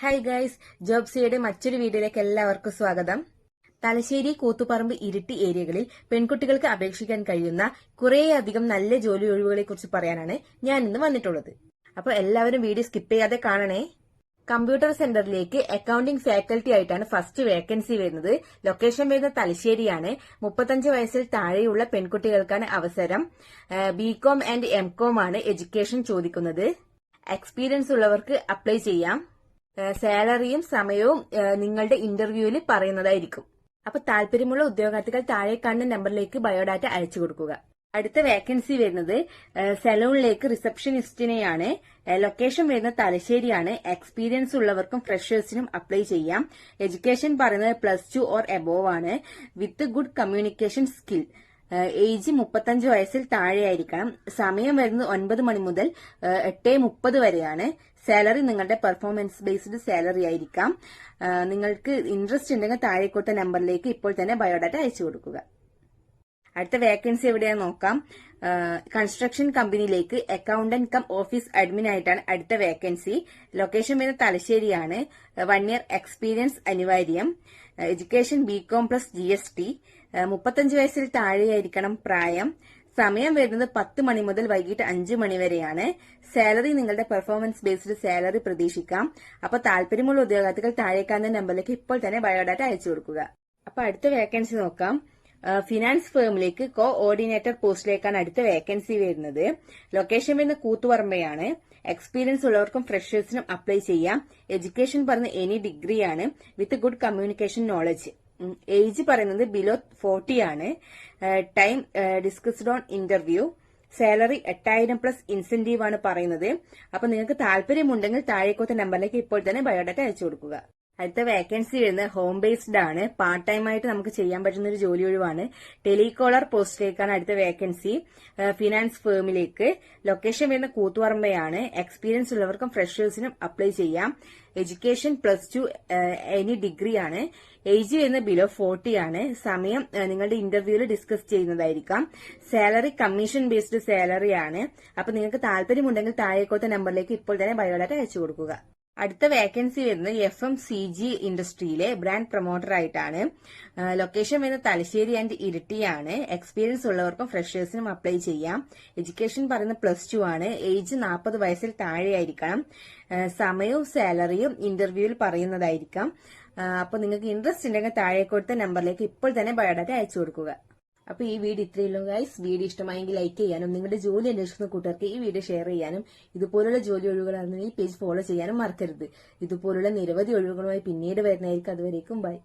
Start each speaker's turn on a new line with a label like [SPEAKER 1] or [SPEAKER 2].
[SPEAKER 1] Hi guys ജോബ്സിയുടെ മറ്റൊരു വീഡിയോയിലേക്ക് എല്ലാവർക്കും സ്വാഗതം. തലശ്ശേരി കൂത്തുപറമ്പ് ഇരിട്ടി ഏരിയകളിൽ പെൺകുട്ടികൾക്ക് അപേക്ഷിക്കാൻ കഴിയുന്ന കുറേയധികം നല്ല ജോലി ഒഴിവുകളെ കുറിച്ച് പറയാനാണ് ഞാൻ ഇന്ന് വന്നിട്ടുള്ളത്. അപ്പോൾ എല്ലാവരും വീഡിയോ സ്കിപ്പ് ചെയ്യാതെ കാണണേ. കമ്പ്യൂട്ടർ സെന്ററിലേക്ക് അക്കൌണ്ടിംഗ് ഫാക്കൽറ്റി ആയിട്ടാണ് ഫസ്റ്റ് വേക്കൻസി വരുന്നത്. ലൊക്കേഷൻ വരുന്നത് തലശ്ശേരിയാണ്. മുപ്പത്തഞ്ച് വയസ്സിൽ താഴെയുള്ള പെൺകുട്ടികൾക്കാണ് അവസരം. B Com and M com ആണ് എഡ്യൂക്കേഷൻ ചോദിക്കുന്നത്. എക്സ്പീരിയൻസ് ഉള്ളവർക്ക് അപ്ലൈ ചെയ്യാം. സാലറിയും സമയവും നിങ്ങളുടെ ഇന്റർവ്യൂവിൽ പറയുന്നതായിരിക്കും. അപ്പൊ താല്പര്യമുള്ള ഉദ്യോഗാർത്ഥികൾ താഴെ കാണുന്ന നമ്പറിലേക്ക് ബയോഡാറ്റ അയച്ചു കൊടുക്കുക. അടുത്ത വേക്കൻസി വരുന്നത് സെലൂണിലേക്ക് റിസപ്ഷനിസ്റ്റിനെയാണ് ലൊക്കേഷൻ വരുന്നത് തലശ്ശേരിയാണ്. എക്സ്പീരിയൻസ് ഉള്ളവർക്കും ഫ്രഷേഴ്സിനും അപ്ലൈ ചെയ്യാം. എഡ്യൂക്കേഷൻ പറയുന്നത് പ്ലസ് ടു ഓർ എബോവ് ആണ്. With good communication skill age മുപ്പത്തഞ്ച് വയസ്സിൽ താഴെയായിരിക്കണം. സമയം വരുന്നത് ഒൻപത് മണി മുതൽ എട്ട് മുപ്പത് വരെയാണ്. സാലറി നിങ്ങളുടെ പെർഫോമൻസ് ബേസ്ഡ് സാലറി ആയിരിക്കാം. നിങ്ങൾക്ക് ഇൻട്രസ്റ്റ് ഉണ്ടെങ്കിൽ താഴെ കൊടുത്ത നമ്പറിലേക്ക് ഇപ്പോൾ തന്നെ ബയോഡാറ്റ അയച്ചു കൊടുക്കുക. അടുത്ത വേക്കൻസി എവിടെയാണ് നോക്കാം. കൺസ്ട്രക്ഷൻ കമ്പനിയിലേക്ക് അക്കൗണ്ടന്റ് കം ഓഫീസ് അഡ്മിൻ ആയിട്ടാണ് അടുത്ത വേക്കൻസി. ലൊക്കേഷൻ വരുന്നത് തലശ്ശേരിയാണ്. വൺ ഇയർ എക്സ്പീരിയൻസ് അനിവാര്യം. Education B com plus G S T മുപ്പത്തഞ്ച് വയസ്സിൽ താഴെയായിരിക്കണം പ്രായം. സമയം വരുന്നത് പത്ത് മണി മുതൽ വൈകിട്ട് അഞ്ച് മണി വരെയാണ്. സാലറി നിങ്ങളുടെ പെർഫോമൻസ് ബേസ്ഡ് സാലറി പ്രതീക്ഷിക്കാം. അപ്പൊ താല്പര്യമുള്ള ഉദ്യോഗാർത്ഥികൾ താഴേക്കാവുന്ന നമ്പറിലേക്ക് ഇപ്പോൾ തന്നെ ബയോഡാറ്റ അയച്ചു കൊടുക്കുക. അപ്പൊ അടുത്ത വേക്കൻസി നോക്കാം. ഫിനാൻസ് ഫേമിലേക്ക് കോ ഓർഡിനേറ്റർ പോസ്റ്റിലേക്കാണ് അടുത്ത വേക്കൻസി വരുന്നത്. ലൊക്കേഷൻ വരുന്ന കൂത്തുപറമ്പയാണ്. എക്സ്പീരിയൻസ് ഉള്ളവർക്കും ഫ്രഷേഴ്സിനും അപ്ലൈ ചെയ്യാം. എഡ്യൂക്കേഷൻ പറഞ്ഞ എനി ഡിഗ്രിയാണ് with good communication knowledge age പറയുന്നത് ബിലോ ഫോർട്ടി ആണ്. Time discussed on interview salary എട്ടായിരം പ്ലസ് ഇൻസെന്റീവ് ആണ് പറയുന്നത്. അപ്പൊ നിങ്ങൾക്ക് താല്പര്യമുണ്ടെങ്കിൽ താഴേക്കോത്ത നമ്പറിലേക്ക് ഇപ്പോൾ തന്നെ ബയോഡാറ്റ അയച്ചു കൊടുക്കുക. അടുത്ത വേക്കൻസി വരുന്നത് ഹോം ബേസ്ഡ് ആണ്. പാർട്ട് ടൈം ആയിട്ട് നമുക്ക് ചെയ്യാൻ പറ്റുന്ന ഒരു ജോലി ഒഴിവാണ്. ടെലികോളർ പോസ്റ്റിലേക്കാണ് അടുത്ത വേക്കൻസി ഫിനാൻസ് ഫേമിലേക്ക് ലൊക്കേഷൻ വരുന്ന കൂത്തുപറമ്പയാണ്. എക്സ്പീരിയൻസ് ഉള്ളവർക്കും ഫ്രഷേഴ്സിനും അപ്ലൈ ചെയ്യാം. Education plus two any degree ആണ്. ഏജ് വരുന്നത് ബിലോ ഫോർട്ടി ആണ്. സമയം നിങ്ങളുടെ ഇന്റർവ്യൂവിൽ ഡിസ്കസ് ചെയ്യുന്നതായിരിക്കാം. സാലറി കമ്മീഷൻ ബേസ്ഡ് സാലറി ആണ്. അപ്പൊ നിങ്ങൾക്ക് താല്പര്യമുണ്ടെങ്കിൽ താഴെക്കോത്ത നമ്പറിലേക്ക് ഇപ്പോൾ തന്നെ ബയോഡാറ്റ അയച്ചു കൊടുക്കുക. അടുത്ത വേക്കൻസി വരുന്നത് എഫ് എം സി ജി ഇൻഡസ്ട്രിയിലെ ബ്രാൻഡ് പ്രൊമോട്ടർ ആയിട്ടാണ്. ലൊക്കേഷൻ വരുന്നത് തലശ്ശേരി ആൻഡ് ഇരിട്ടിയാണ് എക്സ്പീരിയൻസ് ഉള്ളവർക്കും ഫ്രഷേഴ്സിനും അപ്ലൈ ചെയ്യാം. എഡ്യൂക്കേഷൻ പറയുന്നത് പ്ലസ് ടു ആണ്. ഏജ് നാൽപ്പത് വയസ്സിൽ താഴെയായിരിക്കണം. സമയവും സാലറിയും ഇന്റർവ്യൂവിൽ പറയുന്നതായിരിക്കാം. അപ്പൊ നിങ്ങൾക്ക് ഇൻട്രസ്റ്റ് ഉണ്ടെങ്കിൽ താഴെ കൊടുത്ത നമ്പറിലേക്ക് ഇപ്പോൾ തന്നെ ബയോഡാറ്റ അയച്ചു കൊടുക്കുക. അപ്പൊ ഈ വീഡിയോ ഇത്രയുള്ളൂ ഗൈസ് വീഡിയോ ഇഷ്ടമായെങ്കിൽ ലൈക്ക് ചെയ്യാനും നിങ്ങളുടെ ജോലി അന്വേഷിക്കുന്ന കൂട്ടുകാർക്ക് ഈ വീഡിയോ ഷെയർ ചെയ്യാനും ഇതുപോലുള്ള ജോലി ഒഴിവുകളാണെങ്കിൽ ഈ പേജ് ഫോളോ ചെയ്യാനും മറക്കരുത്. ഇതുപോലുള്ള നിരവധി ഒഴിവുകളുമായി പിന്നീട് വരുന്നതായിരിക്കും. അതുവരേക്കും ബൈ